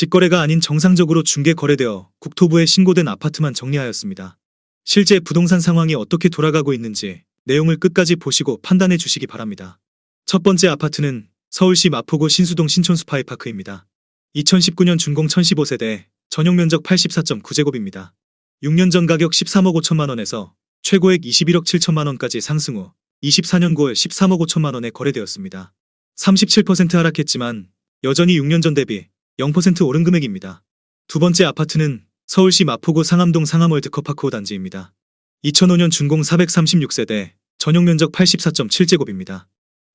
직거래가 아닌 정상적으로 중개 거래되어 국토부에 신고된 아파트만 정리하였습니다. 실제 부동산 상황이 어떻게 돌아가고 있는지 내용을 끝까지 보시고 판단해 주시기 바랍니다. 첫 번째 아파트는 서울시 마포구 신수동 신촌 스파이파크입니다. 2019년 준공 1015세대, 전용 면적 84.9제곱입니다. 6년 전 가격 13억 5천만 원에서 최고액 21억 7천만 원까지 상승 후 24년 9월 13억 5천만 원에 거래되었습니다. 37% 하락했지만 여전히 6년 전 대비 0% 오른 금액입니다. 두 번째 아파트는 서울시 마포구 상암동 상암월드컵 파크호 단지입니다. 2005년 준공 436세대, 전용 면적 84.7제곱입니다.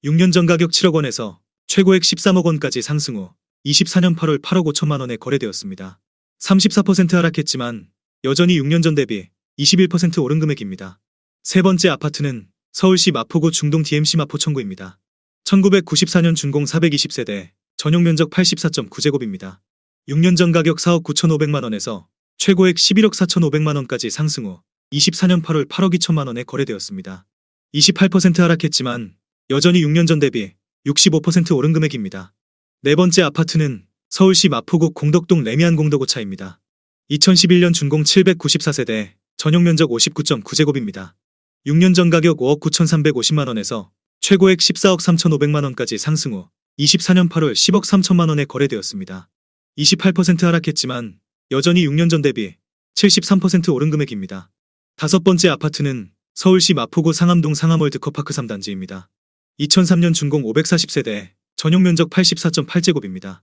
6년 전 가격 7억 원에서 최고액 13억 원까지 상승 후 24년 8월 8억 5천만 원에 거래되었습니다. 34% 하락했지만 여전히 6년 전 대비 21% 오른 금액입니다. 세 번째 아파트는 서울시 마포구 중동 DMC 마포청구입니다. 1994년 준공 420세대, 전용 면적 84.9제곱입니다. 6년 전 가격 4억 9,500만 원에서 최고액 11억 4,500만 원까지 상승 후 24년 8월 8억 2천만 원에 거래되었습니다. 28% 하락했지만 여전히 6년 전 대비 65% 오른 금액입니다. 네 번째 아파트는 서울시 마포구 공덕동 레미안 공덕오차입니다. 2011년 준공 794세대, 전용 면적 59.9제곱입니다. 6년 전 가격 5억 9,350만 원에서 최고액 14억 3,500만 원까지 상승 후 24년 8월 10억 3천만 원에 거래되었습니다. 28% 하락했지만 여전히 6년 전 대비 73% 오른 금액입니다. 다섯 번째 아파트는 서울시 마포구 상암동 상암월드컵파크 3단지입니다. 2003년 준공 540세대, 전용 면적 84.8제곱입니다.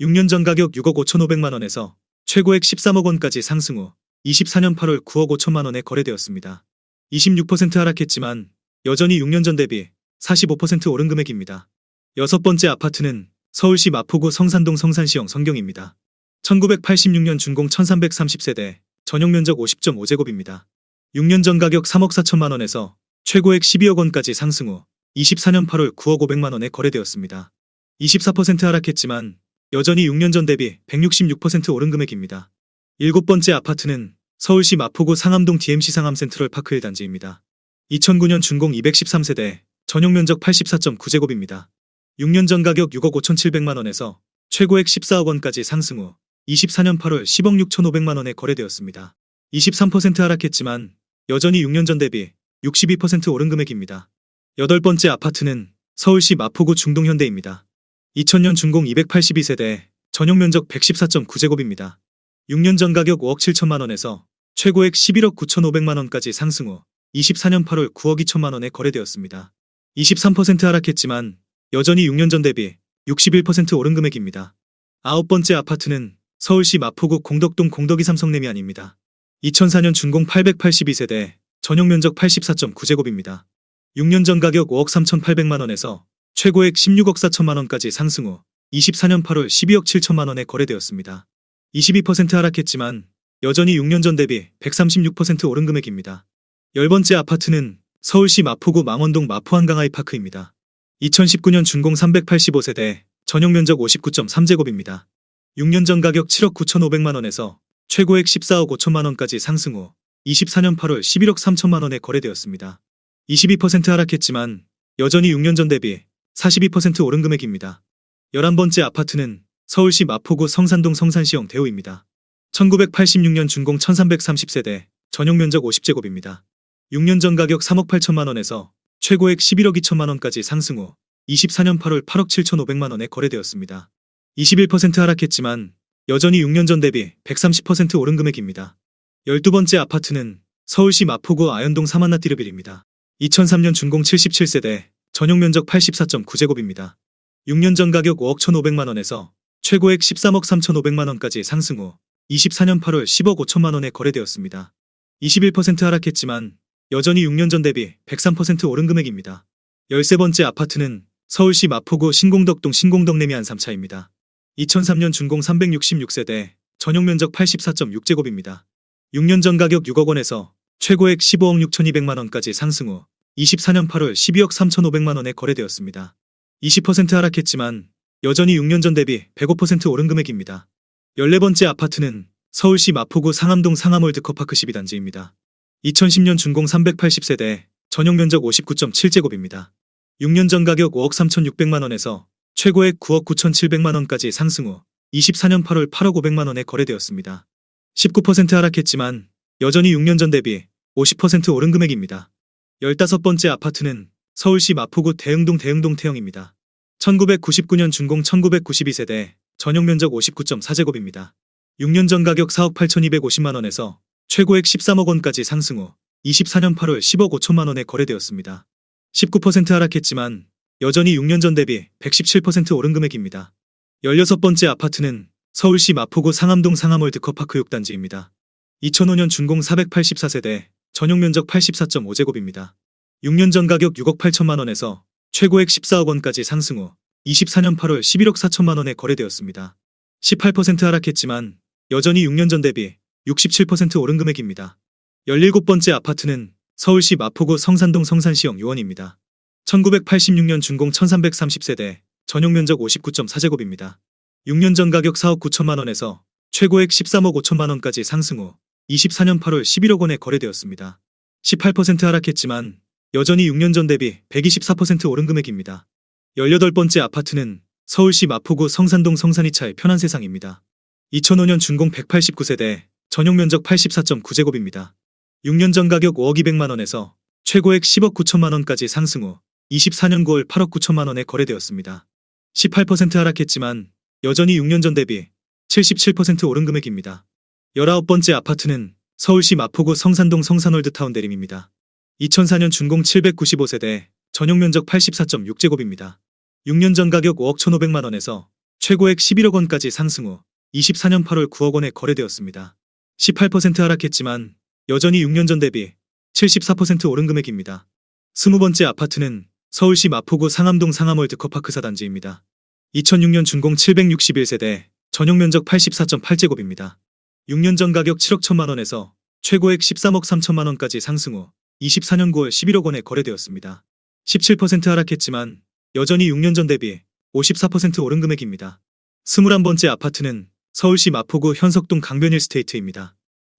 6년 전 가격 6억 5,500만 원에서 최고액 13억 원까지 상승 후 24년 8월 9억 5천만 원에 거래되었습니다. 26% 하락했지만 여전히 6년 전 대비 45% 오른 금액입니다. 여섯 번째 아파트는 서울시 마포구 성산동 성산시형 성경입니다. 1986년 준공 1330세대, 전용 면적 50.5제곱입니다. 6년 전 가격 3억 4천만 원에서 최고액 12억 원까지 상승 후 24년 8월 9억 500만 원에 거래되었습니다. 24% 하락했지만 여전히 6년 전 대비 166% 오른 금액입니다. 일곱 번째 아파트는 서울시 마포구 상암동 DMC 상암 센트럴 파크 1단지입니다. 2009년 준공 213세대, 전용 면적 84.9제곱입니다. 6년 전 가격 6억 5,700만 원에서 최고액 14억 원까지 상승 후 24년 8월 10억 6,500만 원에 거래되었습니다. 23% 하락했지만 여전히 6년 전 대비 62% 오른 금액입니다. 여덟 번째 아파트는 서울시 마포구 중동현대입니다. 2000년 준공 282세대, 전용 면적 114.9제곱입니다. 6년 전 가격 5억 7천만 원에서 최고액 11억 9,500만 원까지 상승 후 24년 8월 9억 2천만 원에 거래되었습니다. 23% 하락했지만 여전히 6년 전 대비 61% 오른 금액입니다. 아홉 번째 아파트는 서울시 마포구 공덕동 공덕이 삼성레미안입니다. 2004년 준공 882세대, 전용 면적 84.9제곱입니다. 6년 전 가격 5억 3,800만 원에서 최고액 16억 4천만 원까지 상승 후 24년 8월 12억 7천만 원에 거래되었습니다. 22% 하락했지만 여전히 6년 전 대비 136% 오른 금액입니다. 열 번째 아파트는 서울시 마포구 망원동 마포한강아이파크입니다. 2019년 준공 385세대, 전용 면적 59.3제곱입니다. 6년 전 가격 7억 9,500만 원에서 최고액 14억 5천만 원까지 상승 후 24년 8월 11억 3천만 원에 거래되었습니다. 22% 하락했지만 여전히 6년 전 대비 42% 오른 금액입니다. 11번째 아파트는 서울시 마포구 성산동 성산시형 대우입니다. 1986년 준공 1330세대, 전용 면적 50제곱입니다. 6년 전 가격 3억 8천만 원에서 최고액 11억 2천만 원까지 상승 후 24년 8월 8억 7천5백만 원에 거래되었습니다. 21% 하락했지만 여전히 6년 전 대비 130% 오른 금액입니다. 12번째 아파트는 서울시 마포구 아현동 사만나띠르빌입니다. 2003년 준공 77세대, 전용 면적 84.9제곱입니다. 6년 전 가격 5억 1,500만 원에서 최고액 13억 3,500만 원까지 상승 후 24년 8월 10억 5천만 원에 거래되었습니다. 21% 하락했지만 여전히 6년 전 대비 103% 오른 금액입니다. 13번째 아파트는 서울시 마포구 신공덕동 신공덕 내미안 3차입니다. 2003년 준공 366세대, 전용 면적 84.6제곱입니다. 6년 전 가격 6억 원에서 최고액 15억 6,200만 원까지 상승 후 24년 8월 12억 3,500만 원에 거래되었습니다. 20% 하락했지만 여전히 6년 전 대비 105% 오른 금액입니다. 14번째 아파트는 서울시 마포구 상암동 상암월드컵파크 12단지입니다. 2010년 준공 380세대, 전용 면적 59.7제곱입니다. 6년 전 가격 5억 3,600만 원에서 최고액 9억 9,700만 원까지 상승 후 24년 8월 8억 5백만 원에 거래되었습니다. 19% 하락했지만 여전히 6년 전 대비 50% 오른 금액입니다. 15번째 아파트는 서울시 마포구 대흥동 대흥동 태형입니다. 1999년 준공 1992세대 전용 면적 59.4제곱입니다. 6년 전 가격 4억 8,250만 원에서 최고액 13억 원까지 상승 후 24년 8월 10억 5천만 원에 거래되었습니다. 19% 하락했지만 여전히 6년 전 대비 117% 오른 금액입니다. 16번째 아파트는 서울시 마포구 상암동 상암월드 커파크 6단지입니다. 2005년 준공 484세대 전용 면적 84.5제곱입니다. 6년 전 가격 6억 8천만 원에서 최고액 14억 원까지 상승 후 24년 8월 11억 4천만 원에 거래되었습니다. 18% 하락했지만 여전히 6년 전 대비 67% 오른 금액입니다. 17번째 아파트는 서울시 마포구 성산동 성산시형 요원입니다. 1986년 준공 1330세대 전용 면적 59.4제곱입니다. 6년 전 가격 4억 9천만 원에서 최고액 13억 5천만 원까지 상승 후 24년 8월 11억 원에 거래되었습니다. 18% 하락했지만 여전히 6년 전 대비 124% 오른 금액입니다. 18번째 아파트는 서울시 마포구 성산동 성산이차의 편한 세상입니다. 2005년 준공 189세대 전용 면적 84.9제곱입니다. 6년 전 가격 5억 2백만 원에서 최고액 10억 9천만 원까지 상승 후 24년 9월 8억 9천만 원에 거래되었습니다. 18% 하락했지만 여전히 6년 전 대비 77% 오른 금액입니다. 19번째 아파트는 서울시 마포구 성산동 성산월드타운 대림입니다. 2004년 준공 795세대 전용 면적 84.6제곱입니다. 6년 전 가격 5억 1,500만 원에서 최고액 11억 원까지 상승 후 24년 8월 9억 원에 거래되었습니다. 18% 하락했지만 여전히 6년 전 대비 74% 오른 금액입니다. 20번째 아파트는 서울시 마포구 상암동 상암월드 커파크 사단지입니다. 2006년 준공 761세대 전용 면적 84.8제곱입니다. 6년 전 가격 7억 1천만 원에서 최고액 13억 3천만 원까지 상승 후 24년 9월 11억 원에 거래되었습니다. 17% 하락했지만 여전히 6년 전 대비 54% 오른 금액입니다. 21번째 아파트는 서울시 마포구 현석동 강변일 스테이트입니다.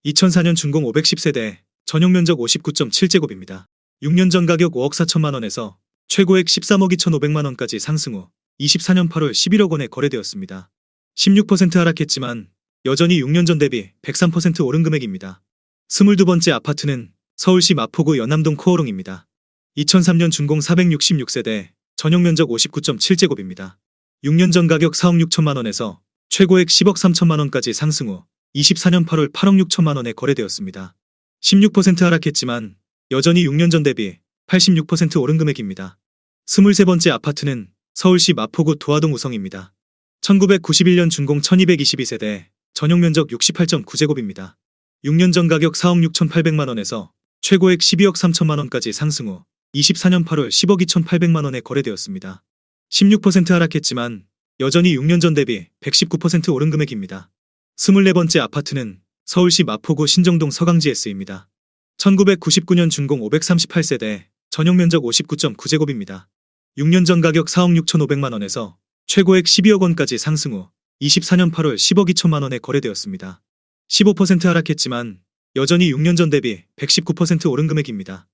2004년 준공 510세대 전용 면적 59.7제곱입니다. 6년 전 가격 5억 4천만 원에서 최고액 13억 2천5백만 원까지 상승 후 24년 8월 11억 원에 거래되었습니다. 16% 하락했지만 여전히 6년 전 대비 103% 오른 금액입니다. 22번째 아파트는 서울시 마포구 연남동 코어롱입니다. 2003년 준공 466세대 전용 면적 59.7제곱입니다. 6년 전 가격 4억 6천만 원에서 최고액 10억 3천만 원까지 상승 후 24년 8월 8억 6천만 원에 거래되었습니다. 16% 하락했지만 여전히 6년 전 대비 86% 오른 금액입니다. 23번째 아파트는 서울시 마포구 도화동 우성입니다. 1991년 준공 1222세대 전용 면적 68.9제곱입니다. 6년 전 가격 4억 6천8백만 원에서 최고액 12억 3천만 원까지 상승 후 24년 8월 10억 2천8백만 원에 거래되었습니다. 16% 하락했지만 여전히 6년 전 대비 119% 오른 금액입니다. 24번째 아파트는 서울시 마포구 신정동 서강지 S입니다. 1999년 준공 538세대 전용 면적 59.9제곱입니다. 6년 전 가격 4억 6천5백만 원에서 최고액 12억 원까지 상승 후 24년 8월 10억 2천만 원에 거래되었습니다. 15% 하락했지만 여전히 6년 전 대비 119% 오른 금액입니다.